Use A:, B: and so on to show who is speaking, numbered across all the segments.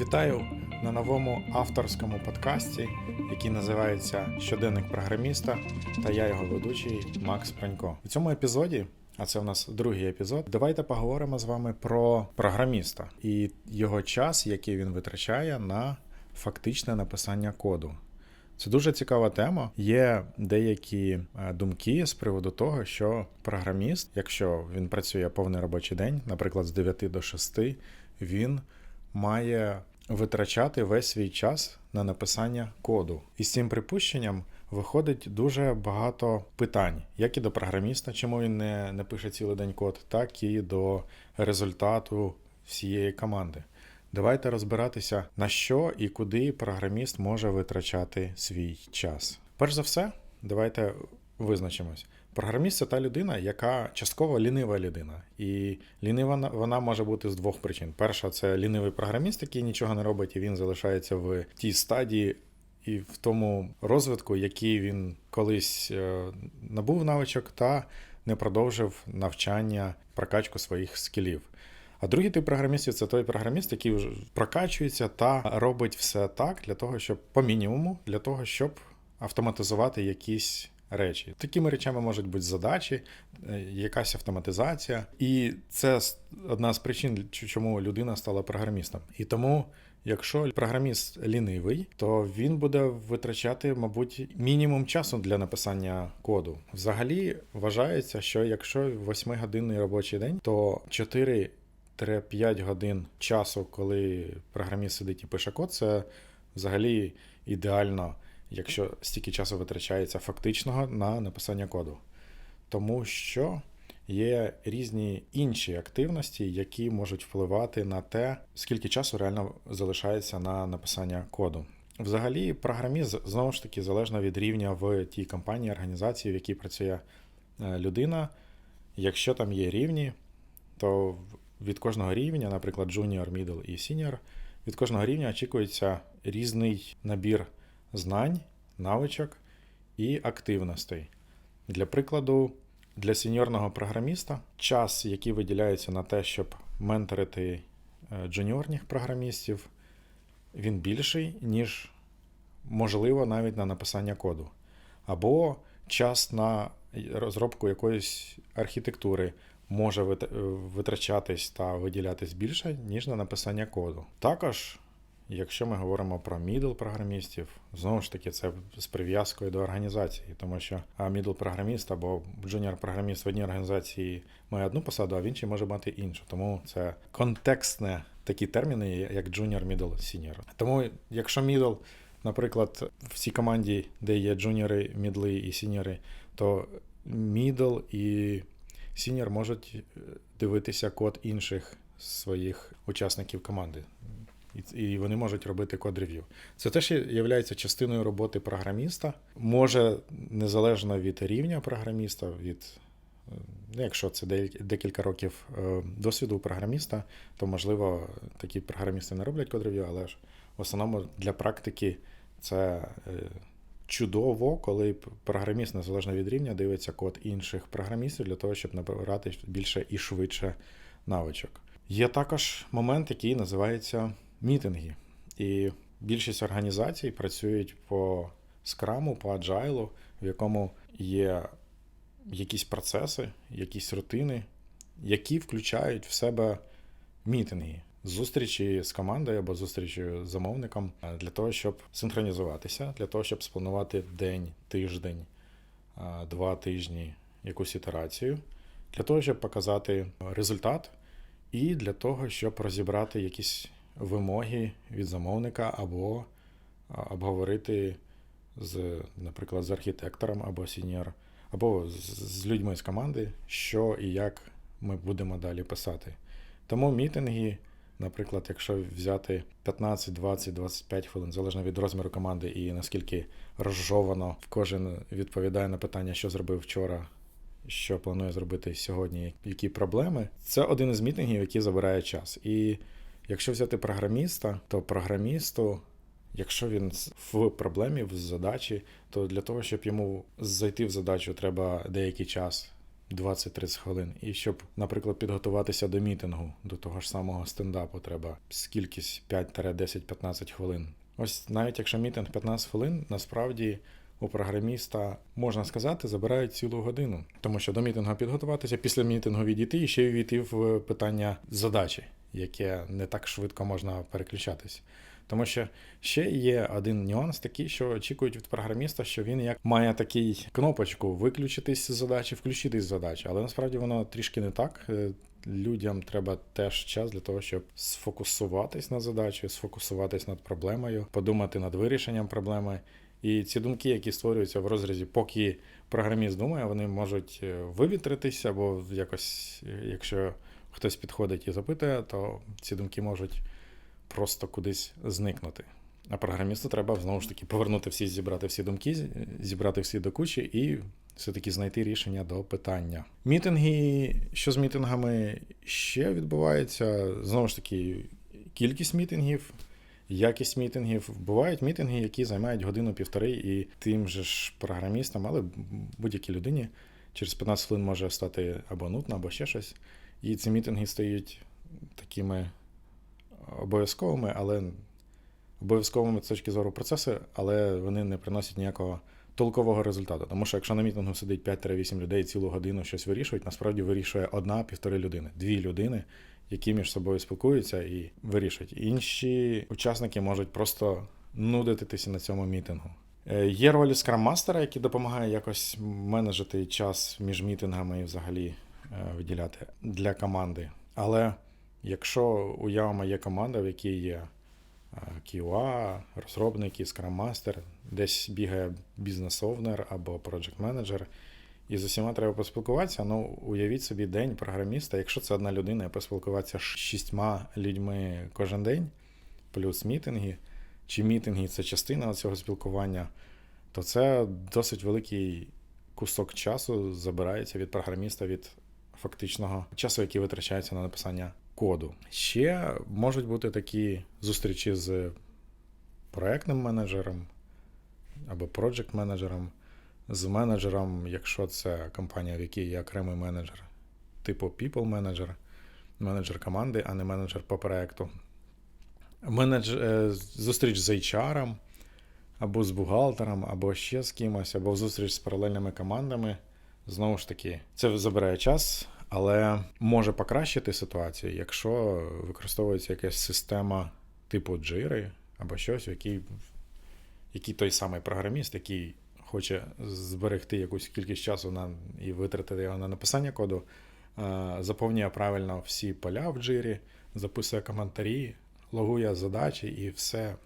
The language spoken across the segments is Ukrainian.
A: Вітаю на новому авторському подкасті, який називається Щоденник програміста, та я його ведучий Макс Пранько. У цьому епізоді, а це в нас другий епізод, давайте поговоримо з вами про програміста і його час, який він витрачає на фактичне написання коду. Це дуже цікава тема. Є деякі е, думки з приводу того, що програміст, якщо він працює повний робочий день, наприклад, з 9 до 6, він має витрачати весь свій час на написання коду. І з цим припущенням виходить дуже багато питань, як і до програміста, чому він не, не пише цілий день код, так і до результату всієї команди. Давайте розбиратися, на що і куди програміст може витрачати свій час. Перш за все, давайте визначимось. Програміст це та людина, яка частково лінива людина. І лінива вона може бути з двох причин. Перша це лінивий програміст, який нічого не робить, і він залишається в тій стадії і в тому розвитку, який він колись е, набув навичок та не продовжив навчання, прокачку своїх скілів. А другий тип програмістів це той програміст, який вже прокачується та робить все так для того, щоб по мінімуму, для того, щоб автоматизувати якісь речі. Такими речами можуть бути задачі, е, якась автоматизація. І це одна з причин, чому людина стала програмістом. І тому. Якщо програміст лінивий, то він буде витрачати, мабуть, мінімум часу для написання коду. Взагалі вважається, що якщо 8-годинний робочий день, то 4-5 годин часу, коли програміст сидить і пише код, це взагалі ідеально, якщо стільки часу витрачається фактичного на написання коду. Тому що є різні інші активності, які можуть впливати на те, скільки часу реально залишається на написання коду. Взагалі, програміст знову ж таки залежно від рівня в тій компанії, організації, в якій працює е, людина. Якщо там є рівні, то від кожного рівня, наприклад, junior, middle і senior, від кожного рівня очікується різний набір знань, навичок і активностей. Для прикладу, для сеньорного програміста час, який виділяється на те, щоб менторити е, джуніорних програмістів, він більший, ніж можливо навіть на написання коду. Або час на розробку якоїсь архітектури може е, витрачатись та виділятись більше, ніж на написання коду. Також, якщо ми говоримо про middle програмістів, знову ж таки, це з прив'язкою до організації, тому що middle програміст або junior програміст в одній організації має одну посаду, а в іншій може мати іншу. Тому це контекстне такі терміни, як junior, middle, senior. Тому, якщо middle, наприклад, в цій команді, де є джуніори, мідли і сіньори, то middle і senior можуть е, дивитися код інших своїх учасників команди. І- вони можуть робити код рев'ю. Це теж є частиною роботи програміста. Може, незалежно від рівня програміста, від ну, якщо це декілька років е, досвіду програміста, то можливо такі програмісти не роблять код рев'ю, але ж в основному для практики це е, чудово, коли програміст, незалежно від рівня, дивиться код інших програмістів для того, щоб набирати більше і швидше навичок. Є також момент, який називається мітинги. І більшість організацій працюють по скраму, по аджайлу, в якому є якісь процеси, якісь рутини, які включають в себе мітинги, зустрічі з командою або зустрічі з замовником для того, щоб синхронізуватися, для того, щоб спланувати день, тиждень, два тижні якусь ітерацію, для того, щоб показати результат, і для того, щоб розібрати якісь вимоги від замовника або обговорити з, наприклад, з архітектором або сіньор, або з, людьми з команди, що і як ми будемо далі писати. Тому мітинги, наприклад, якщо взяти 15, 20, 25 хвилин, залежно від розміру команди і наскільки розжовано кожен відповідає на питання, що зробив вчора, що планує зробити сьогодні, які проблеми, це один із мітингів, який забирає час. І якщо взяти програміста, то програмісту, якщо він в проблемі, в задачі, то для того, щоб йому зайти в задачу, треба деякий час 20-30 хвилин. І щоб, наприклад, підготуватися до мітингу, до того ж самого стендапу, треба скількись 5-10-15 хвилин. Ось навіть якщо мітинг 15 хвилин, насправді у програміста, можна сказати, забирають цілу годину. Тому що до мітингу підготуватися, після мітингу відійти і ще й увійти в питання задачі, яке не так швидко можна переключатись. Тому що ще є один нюанс такий, що очікують від програміста, що він як має такий кнопочку виключитись з задачі, включитись з задачі. Але насправді воно трішки не так. Е, Людям треба теж час для того, щоб сфокусуватись на задачі, сфокусуватись над проблемою, подумати над вирішенням проблеми. І ці думки, які створюються в розрізі, поки програміст думає, вони можуть е, вивітритися, або якось, е, якщо хтось підходить і запитує, то ці думки можуть просто кудись зникнути. А програмісту треба знову ж таки повернути всі, зібрати всі думки, зібрати всі до кучі і все-таки знайти рішення до питання. Мітинги, що з мітингами ще відбувається? Знову ж таки, кількість мітингів, якість мітингів. Бувають мітинги, які займають годину-півтори, і тим же ж програмістам, але будь-якій людині через 15 хвилин може стати або нудно, або ще щось. І ці мітинги стають такими обов'язковими, але обов'язковими з точки зору процесу, але вони не приносять ніякого толкового результату. Тому що якщо на мітингу сидить 5-8 людей цілу годину щось вирішують, насправді вирішує одна-півтори людини, дві людини, які між собою спілкуються і вирішують. Інші учасники можуть просто нудитися на цьому мітингу. Е, Є роль скрам-мастера, який допомагає якось менеджити час між мітингами і взагалі виділяти для команди. Але якщо у Явма є команда, в якій є е, QA, розробники, скрам-мастер, десь бігає бізнес-овнер або project менеджер і з усіма треба поспілкуватися, ну уявіть собі день програміста, якщо це одна людина, і поспілкуватися з шістьма людьми кожен день, плюс мітинги, чи мітинги це частина цього спілкування, то це досить великий кусок часу забирається від програміста від фактичного часу, який витрачається на написання коду. Ще можуть бути такі зустрічі з проектним менеджером або project менеджером з менеджером, якщо це компанія, в якій є окремий менеджер, типу people менеджер менеджер команди, а не менеджер по проекту. Менедж... е, Зустріч з HR, або з бухгалтером, або ще з кимось, або зустріч з паралельними командами. Знову ж таки, це забирає час, але може покращити ситуацію, якщо використовується якась система типу Jira або щось, в який той самий програміст, який хоче зберегти якусь кількість часу на, і витратити його на написання коду, е, заповнює правильно всі поля в джирі, записує коментарі, логує задачі і все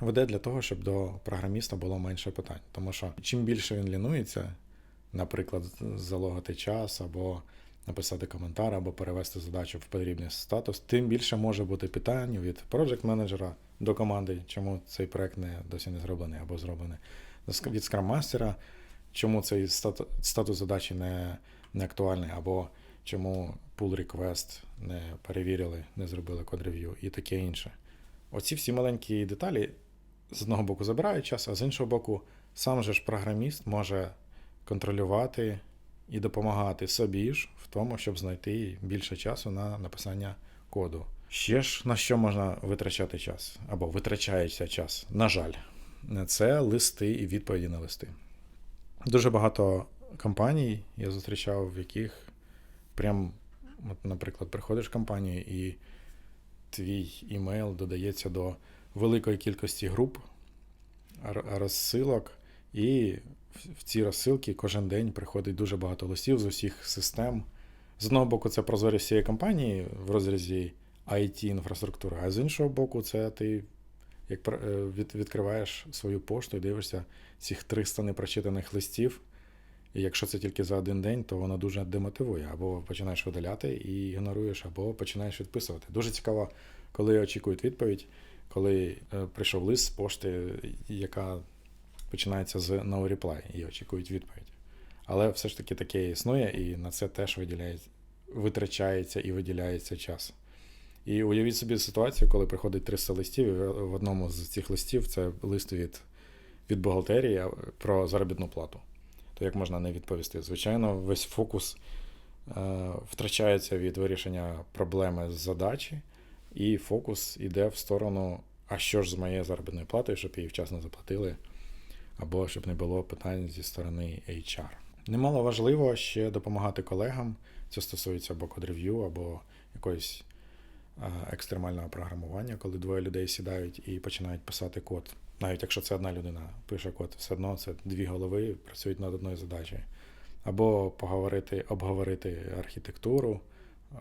A: веде для того, щоб до програміста було менше питань. Тому що чим більше він лінується, наприклад, залогати час або написати коментар, або перевести задачу в потрібний статус, тим більше може бути питань від project менеджера до команди, чому цей проект не досі не зроблений або зроблений від Master, чому цей статус задачі не, не актуальний, або чому pull request не перевірили, не зробили код рев'ю і таке інше. Оці всі маленькі деталі з одного боку забирають час, а з іншого боку, сам же ж програміст може контролювати і допомагати собі ж в тому, щоб знайти більше часу на написання коду. Ще ж на що можна витрачати час або витрачається час, на жаль це листи і відповіді на листи. Дуже багато компаній я зустрічав, в яких прям, от, наприклад, приходиш в компанію і твій імейл додається до великої кількості груп, розсилок, і в ці розсилки кожен день приходить дуже багато листів з усіх систем. З одного боку, це прозорість всієї компанії в розрізі it інфраструктури, а з іншого боку, це ти як е, відкриваєш свою пошту і дивишся цих 300 непрочитаних листів, і якщо це тільки за один день, то воно дуже демотивує. Або починаєш видаляти і ігноруєш, або починаєш відписувати. Дуже цікаво, коли очікують відповідь, коли е, прийшов лист з пошти, яка починається з no reply, і очікують відповідь. Але все ж таки таке існує, і на це теж виділяється, витрачається і виділяється час. І уявіть собі ситуацію, коли приходить 300 листів, і в одному з цих листів це лист від від бухгалтерії про заробітну плату. то як можна не відповісти? Звичайно, весь фокус е, втрачається від вирішення проблеми з задачі, і фокус йде в сторону, а що ж з моєю заробітною платою, щоб її вчасно заплатили, або щоб не було питань зі сторони HR. Немало важливо ще допомагати колегам. Це стосується або код-рев'ю, або якоїсь екстремального програмування, коли двоє людей сідають і починають писати код. Навіть якщо це одна людина пише код, все одно це дві голови працюють над одною задачею. Або поговорити, обговорити архітектуру,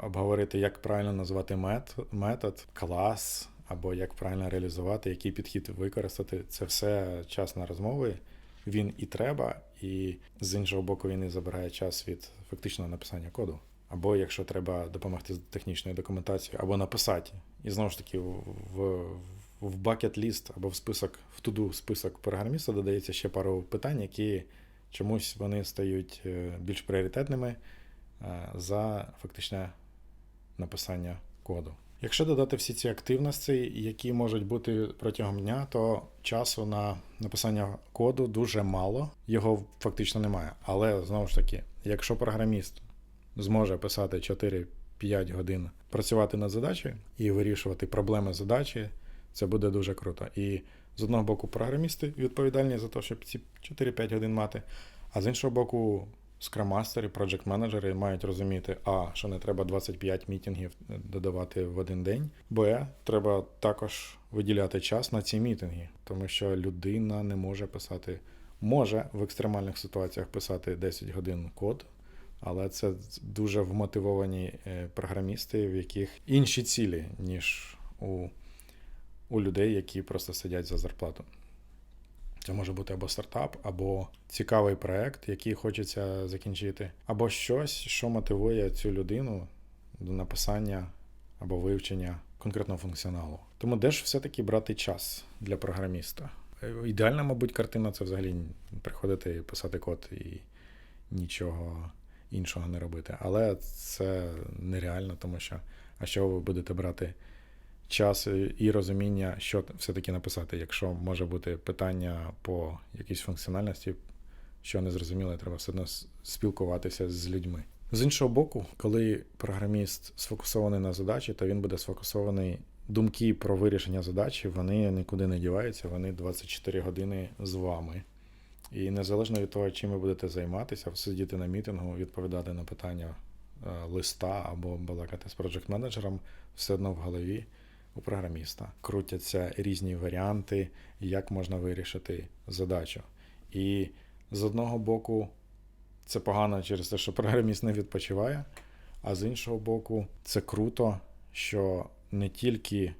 A: обговорити, як правильно назвати метод, клас, або як правильно реалізувати, який підхід використати. Це все час на розмови. Він і треба, і з іншого боку, він і забирає час від фактичного написання коду. Або якщо треба допомогти з технічною документацією, або написати. І знову ж таки, в, в, bucket list або в список, в туду список програміста додається ще пару питань, які чомусь вони стають е, більш пріоритетними е, за фактичне написання коду. Якщо додати всі ці активності, які можуть бути протягом дня, то часу на написання коду дуже мало, його фактично немає. Але знову ж таки, якщо програміст зможе писати 4-5 годин, працювати над задачею і вирішувати проблеми задачі, це буде дуже круто. І з одного боку, програмісти відповідальні за те, щоб ці 4-5 годин мати, а з іншого боку, скраммастери, проджект менеджери мають розуміти, а що не треба 25 мітингів додавати в один день, б, треба також виділяти час на ці мітинги, тому що людина не може писати, може в екстремальних ситуаціях писати 10 годин код. Але це дуже вмотивовані е, програмісти, в яких інші цілі, ніж у, у людей, які просто сидять за зарплату. Це може бути або стартап, або цікавий проект, який хочеться закінчити, або щось, що мотивує цю людину до написання або вивчення конкретного функціоналу. Тому де ж все-таки брати час для програміста? Е, Ідеальна, мабуть, картина це взагалі приходити писати код і нічого іншого не робити. Але це нереально, тому що а що ви будете брати час і розуміння, що все-таки написати, якщо може бути питання по якійсь функціональності, що не зрозуміло, треба все одно спілкуватися з людьми. З іншого боку, коли програміст сфокусований на задачі, то він буде сфокусований. Думки про вирішення задачі, вони нікуди не діваються, вони 24 години з вами. І незалежно від того, чим ви будете займатися, сидіти на мітингу, відповідати на питання е, листа або балакати з проджект менеджером, все одно в голові у програміста крутяться різні варіанти, як можна вирішити задачу. І з одного боку, це погано через те, що програміст не відпочиває, а з іншого боку, це круто, що не тільки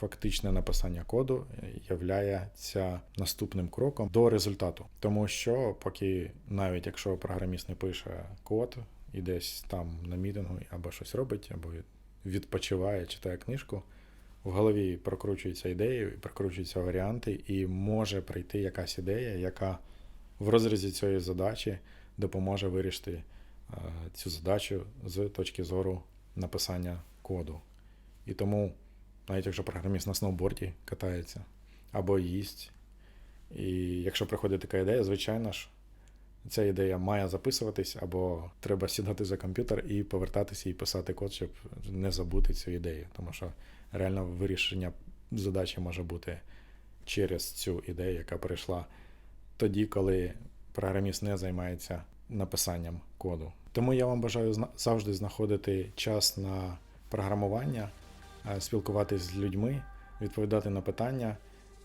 A: фактичне написання коду являється наступним кроком до результату. Тому що, поки навіть якщо програміст не пише код і десь там на мітингу або щось робить, або відпочиває, читає книжку, в голові прокручуються ідеї, прокручуються варіанти, і може прийти якась ідея, яка в розрізі цієї задачі допоможе вирішити цю задачу з точки зору написання коду. І тому навіть якщо програміст на сноуборді катається або їсть. І якщо приходить така ідея, звичайно ж, ця ідея має записуватись, або треба сідати за комп'ютер і повертатися і писати код, щоб не забути цю ідею. Тому що реально вирішення задачі може бути через цю ідею, яка прийшла тоді, коли програміст не займається написанням коду. Тому я вам бажаю завжди знаходити час на програмування. Спілкуватись з людьми, відповідати на питання.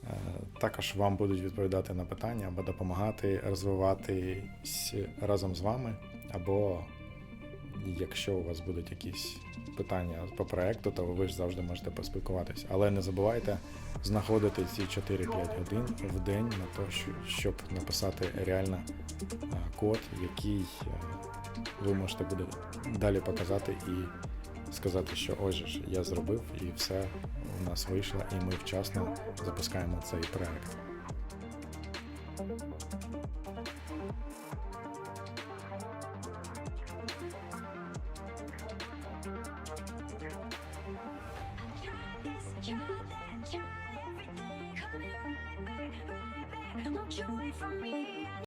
A: Е, також вам будуть відповідати на питання або допомагати розвиватись разом з вами. Або якщо у вас будуть якісь питання по проекту, то ви ж завжди можете поспілкуватися. Але не забувайте знаходити ці 4-5 годин в день на те, щоб написати реально е, код, який ви можете буде далі показати і сказати, що ось ж я зробив і все у нас вийшло, і ми вчасно запускаємо цей проект.